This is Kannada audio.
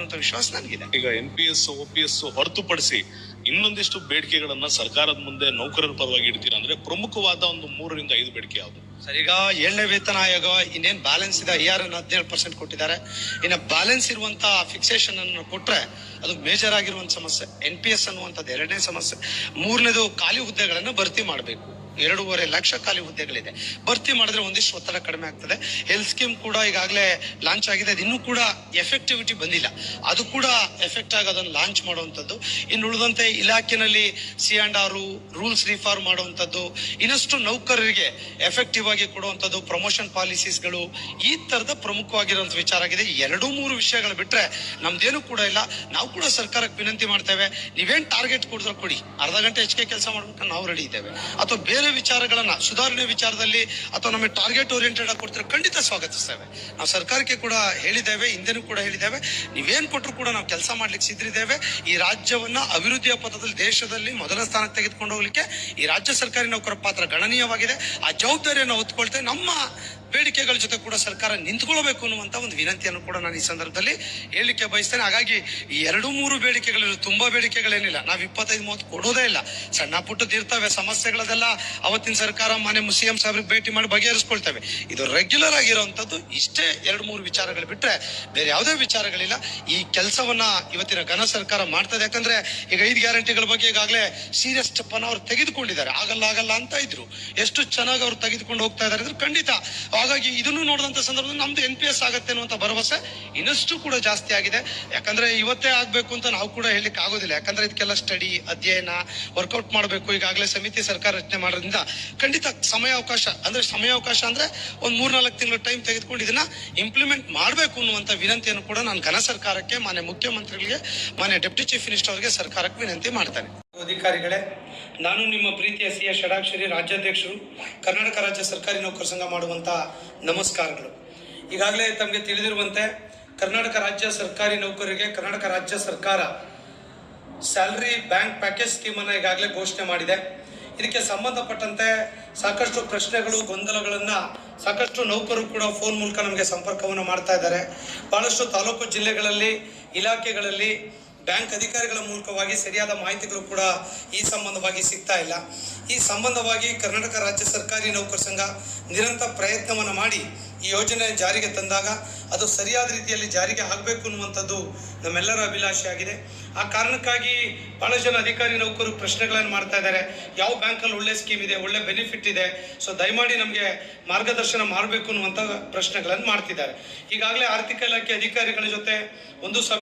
ಅನ್ನುವಂಥ ವಿಶ್ವಾಸ ನನಗಿದೆ. ಈಗ N P S O P S ಹೊರತುಪಡಿಸಿ ಇನ್ನೊಂದಿಷ್ಟು ಬೇಡಿಕೆಗಳನ್ನ ಸರ್ಕಾರದ ಮುಂದೆ ನೌಕರರ ಪರವಾಗಿ ಇಡ್ತೀರಾ ಅಂದ್ರೆ ಪ್ರಮುಖವಾದ ಒಂದು ಮೂರರಿಂದ ಐದು ಬೇಡಿಕೆ ಯಾವುದು? ಸರ್ ಈಗ ಏಳನೇ ವೇತನ ಆಯೋಗ ಇನ್ನೇನ್ ಬ್ಯಾಲೆನ್ಸ್ ಇದೆ? ಐ ಆರ್ ಹದಿನೇಳು ಪರ್ಸೆಂಟ್ ಕೊಟ್ಟಿದ್ದಾರೆ. ಇನ್ನು ಬ್ಯಾಲೆನ್ಸ್ ಇರುವಂತ ಫಿಕ್ಸೇಷನ್ ಅನ್ನು ಕೊಟ್ರೆ ಅದು ಮೇಜರ್ ಆಗಿರುವಂತ ಸಮಸ್ಯೆ. ಎನ್ ಪಿ ಎಸ್ ಅನ್ನುವಂಥದ್ದು ಎರಡನೇ ಸಮಸ್ಯೆ. ಮೂರನೇದು ಖಾಲಿ ಹುದ್ದೆಗಳನ್ನು ಭರ್ತಿ ಮಾಡಬೇಕು. ಎರಡೂವರೆ ಲಕ್ಷ ಖಾಲಿ ಹುದ್ದೆಗಳಿದೆ. ಭರ್ತಿ ಮಾಡಿದ್ರೆ ಒಂದಿಷ್ಟು ಒತ್ತಡ ಕಡಿಮೆ ಆಗ್ತದೆ. ಹೆಲ್ತ್ ಸ್ಕೀಮ್ ಕೂಡ ಈಗಾಗಲೇ ಲಾಂಚ್ ಆಗಿದೆ. ಅದು ಇನ್ನೂ ಕೂಡ ಎಫೆಕ್ಟಿವಿಟಿ ಬಂದಿಲ್ಲ. ಅದು ಕೂಡ ಎಫೆಕ್ಟ್ ಆಗಿ ಅದನ್ನು ಲಾಂಚ್ ಮಾಡುವಂಥದ್ದು. ಇನ್ನು ಉಳಿದಂತೆ ಇಲಾಖೆನಲ್ಲಿ C and R rules reform ಮಾಡುವಂಥದ್ದು. ಇನ್ನಷ್ಟು ನೌಕರರಿಗೆ ಎಫೆಕ್ಟಿವ್ ಆಗಿ ಕೊಡುವಂಥದ್ದು ಪ್ರಮೋಷನ್ ಪಾಲಿಸೀಸ್ಗಳು ಈ ತರದ ಪ್ರಮುಖವಾಗಿರುವಂಥ ವಿಚಾರ ಆಗಿದೆ. ಎರಡು ಮೂರು ವಿಷಯಗಳು ಬಿಟ್ಟರೆ ನಮ್ದೇನು ಕೂಡ ಇಲ್ಲ. ನಾವು ಕೂಡ ಸರ್ಕಾರಕ್ಕೆ ವಿನಂತಿ ಮಾಡ್ತೇವೆ. ನೀವೇನು ಟಾರ್ಗೆಟ್ ಕೊಡಿದ್ರೆ ಕೊಡಿ. ಅರ್ಧ ಗಂಟೆ ಹೆಚ್ಚಿಗೆ ಕೆಲಸ ಮಾಡ್ಬೇಕು ನಾವು ರೆಡಿ ಇದ್ದೇವೆ. ಅಥವಾ ಬೇರೆ ವಿಚಾರಗಳನ್ನ, ಸುಧಾರಣೆ ವಿಚಾರದಲ್ಲಿ ಅಥವಾ ನಮಗೆ ಟಾರ್ಗೆಟ್ ಓರಿಯೆಂಟೆಡ್ ಆಗಿ ಕೊಡ್ತಾರೆ ಖಂಡಿತ ಸ್ವಾಗತಿಸ್ತೇವೆ. ನಾವು ಸರ್ಕಾರಕ್ಕೆ ಕೂಡ ಹೇಳಿದ್ದೇವೆ, ಹಿಂದೆನೂ ಕೂಡ ಹೇಳಿದ್ದೇವೆ. ನೀವೇನು ಕೊಟ್ಟರು ಕೂಡ ನಾವು ಕೆಲಸ ಮಾಡ್ಲಿಕ್ಕೆ ಸಿದ್ರಿದ್ದೇವೆ ಈ ರಾಜ್ಯವನ್ನ ಅಭಿವೃದ್ಧಿಯ ಪಥದಲ್ಲಿ, ದೇಶದಲ್ಲಿ ಮೊದಲ ಸ್ಥಾನಕ್ಕೆ ತೆಗೆದುಕೊಂಡು ಹೋಗ್ಲಿಕ್ಕೆ ಈ ರಾಜ್ಯ ಸರ್ಕಾರಿ ನೌಕರ ಪಾತ್ರ ಗಣನೀಯವಾಗಿದೆ. ಆ ಜವಾಬ್ದಾರಿಯನ್ನು ಹೊತ್ಕೊಳ್ತೇವೆ. ನಮ್ಮ ಬೇಡಿಕೆಗಳ ಜೊತೆ ಕೂಡ ಸರ್ಕಾರ ನಿಂತ್ಕೊಳ್ಬೇಕು ಅನ್ನುವಂತ ಒಂದು ವಿನಂತಿಯನ್ನು ಕೂಡ ನಾನು ಈ ಸಂದರ್ಭದಲ್ಲಿ ಹೇಳಲಿಕ್ಕೆ ಬಯಸ್ತೇನೆ. ಹಾಗಾಗಿ ಎರಡು ಮೂರು ಬೇಡಿಕೆಗಳು ತುಂಬಾ ಬೇಡಿಕೆಗಳೇನಿಲ್ಲ. ನಾವು ಇಪ್ಪತ್ತೈದು, ಮೂವತ್ತು ಕೊಡೋದೇ ಇಲ್ಲ. ಸಣ್ಣ ಪುಟ್ಟದ್ದು ಇರ್ತವೆ ಸಮಸ್ಯೆಗಳದೆಲ್ಲ ಅವತ್ತಿನ ಸರ್ಕಾರ ಮನೆ ಸಿಎಂ ಸಾಹೇಬ್ರಿಗೆ ಭೇಟಿ ಮಾಡಿ ಬಗೆಹರಿಸ್ಕೊಳ್ತೇವೆ. ಇದು ರೆಗ್ಯುಲರ್ ಆಗಿರುವಂತದ್ದು ಇಷ್ಟೇ ಎರಡು ಮೂರು ವಿಚಾರಗಳು ಬಿಟ್ರೆ ಬೇರೆ ಯಾವುದೇ ವಿಚಾರಗಳಿಲ್ಲ. ಈ ಕೆಲಸವನ್ನ ಇವತ್ತಿನ ಘನ ಸರ್ಕಾರ ಮಾಡ್ತದೆ. ಯಾಕಂದ್ರೆ ಈಗ ಐದು ಗ್ಯಾರಂಟಿಗಳ ಬಗ್ಗೆ ಈಗಾಗಲೇ ಸೀರಿಯಸ್ ಸ್ಟೆಪ್ ಅನ್ನ ಅವ್ರು ತೆಗೆದುಕೊಂಡಿದ್ದಾರೆ. ಆಗಲ್ಲ ಆಗಲ್ಲ ಅಂತ ಇದ್ರು. ಎಷ್ಟು ಚೆನ್ನಾಗಿ ಅವ್ರು ತೆಗೆದುಕೊಂಡು ಹೋಗ್ತಾ ಇದ್ದಾರೆ ಅಂದ್ರೆ ಖಂಡಿತ ಹಾಗಾಗಿ ಇದನ್ನು ನೋಡಿದಂತ ಸಂದರ್ಭದಲ್ಲಿ ನಮ್ದು ಎನ್ ಪಿ ಎಸ್ ಆಗುತ್ತೆ ಅನ್ನುವಂತ ಭರವಸೆ ಇನ್ನಷ್ಟು ಕೂಡ ಜಾಸ್ತಿ ಆಗಿದೆ. ಯಾಕಂದ್ರೆ ಇವತ್ತೇ ಆಗ್ಬೇಕು ಅಂತ ನಾವು ಕೂಡ ಹೇಳಲಿಕ್ಕೆ ಆಗೋದಿಲ್ಲ. ಯಾಕಂದ್ರೆ ಇದಕ್ಕೆಲ್ಲ ಸ್ಟಡಿ ಅಧ್ಯಯನ ವರ್ಕೌಟ್ ಮಾಡಬೇಕು. ಈಗಾಗಲೇ ಸಮಿತಿ ಸರ್ಕಾರ ರಚನೆ ಮಾಡೋದ್ರಿಂದ ಖಂಡಿತ ಸಮಯಾವಕಾಶ, ಅಂದ್ರೆ ಸಮಯಾವಕಾಶ ಅಂದ್ರೆ ಒಂದ್ ಮೂರ್ನಾಲ್ಕು ತಿಂಗಳು ಟೈಮ್ ತೆಗೆದುಕೊಂಡು ಇದನ್ನ ಇಂಪ್ಲಿಮೆಂಟ್ ಮಾಡಬೇಕು ಅನ್ನುವಂತ ವಿನಂತಿಯನ್ನು ಕೂಡ ನಾನು ಘನ ಸರ್ಕಾರಕ್ಕೆ, ಮಾನ್ಯ ಮುಖ್ಯಮಂತ್ರಿಗಳಿಗೆ, ಮಾನ್ಯ ಡೆಪ್ಟಿ ಚೀಫ್ ಮಿನಿಸ್ಟರ್ ಅವರಿಗೆ ಸರ್ಕಾರಕ್ಕೆ ವಿನಂತಿ ಮಾಡ್ತೇನೆ. ಅಧಿಕಾರಿಗಳೇ, ನಾನು ನಿಮ್ಮ ಪ್ರೀತಿಯ ಸಿ ಎ ಷಡಾಕ್ಷರಿ ರಾಜ್ಯಾಧ್ಯಕ್ಷರು, ಕರ್ನಾಟಕ ರಾಜ್ಯ ಸರ್ಕಾರಿ ನೌಕರ ಸಂಘ ಮಾಡುವಂತ ನಮಸ್ಕಾರಗಳು. ಈಗಾಗಲೇ ತಮಗೆ ತಿಳಿದಿರುವಂತೆ, ಕರ್ನಾಟಕ ರಾಜ್ಯ ಸರ್ಕಾರಿ ನೌಕರರಿಗೆ ಕರ್ನಾಟಕ ರಾಜ್ಯ ಸರ್ಕಾರ ಸ್ಯಾಲರಿ ಬ್ಯಾಂಕ್ ಪ್ಯಾಕೇಜ್ ಸ್ಕೀಮನ್ನು ಈಗಾಗಲೇ ಘೋಷಣೆ ಮಾಡಿದೆ. ಇದಕ್ಕೆ ಸಂಬಂಧಪಟ್ಟಂತೆ ಸಾಕಷ್ಟು ಪ್ರಶ್ನೆಗಳು, ಗೊಂದಲಗಳನ್ನು ಸಾಕಷ್ಟು ನೌಕರರು ಕೂಡ ಫೋನ್ ಮೂಲಕ ನಮಗೆ ಸಂಪರ್ಕವನ್ನು ಮಾಡ್ತಾ ಇದ್ದಾರೆ. ಬಹಳಷ್ಟು ತಾಲೂಕು ಜಿಲ್ಲೆಗಳಲ್ಲಿ, ಇಲಾಖೆಗಳಲ್ಲಿ ಬ್ಯಾಂಕ್ ಅಧಿಕಾರಿಗಳ ಮೂಲಕವಾಗಿ ಸರಿಯಾದ ಮಾಹಿತಿಗಳು ಕೂಡ ಈ ಸಂಬಂಧವಾಗಿ ಸಿಗ್ತಾ ಇಲ್ಲ. ಈ ಸಂಬಂಧವಾಗಿ ಕರ್ನಾಟಕ ರಾಜ್ಯ ಸರ್ಕಾರಿ ನೌಕರ ಸಂಘ ನಿರಂತರ ಪ್ರಯತ್ನವನ್ನು ಮಾಡಿ ಈ ಯೋಜನೆ ಜಾರಿಗೆ ತಂದಾಗ ಅದು ಸರಿಯಾದ ರೀತಿಯಲ್ಲಿ ಜಾರಿಗೆ ಆಗಬೇಕು ಅನ್ನುವಂಥದ್ದು ನಮ್ಮೆಲ್ಲರ ಅಭಿಲಾಷೆ ಆಗಿದೆ. ಆ ಕಾರಣಕ್ಕಾಗಿ ಬಹಳ ಜನ ಅಧಿಕಾರಿ ನೌಕರು ಪ್ರಶ್ನೆಗಳನ್ನು ಮಾಡ್ತಾ ಇದ್ದಾರೆ. ಯಾವ ಬ್ಯಾಂಕಲ್ಲಿ ಒಳ್ಳೆ ಸ್ಕೀಮ್ ಇದೆ, ಒಳ್ಳೆ ಬೆನಿಫಿಟ್ ಇದೆ, ಸೊ ದಯಮಾಡಿ ನಮಗೆ ಮಾರ್ಗದರ್ಶನ ಮಾಡಬೇಕು ಅನ್ನುವಂಥ ಪ್ರಶ್ನೆಗಳನ್ನು ಮಾಡ್ತಿದ್ದಾರೆ. ಈಗಾಗಲೇ ಆರ್ಥಿಕ ಇಲಾಖೆ ಅಧಿಕಾರಿಗಳ ಜೊತೆ ಒಂದು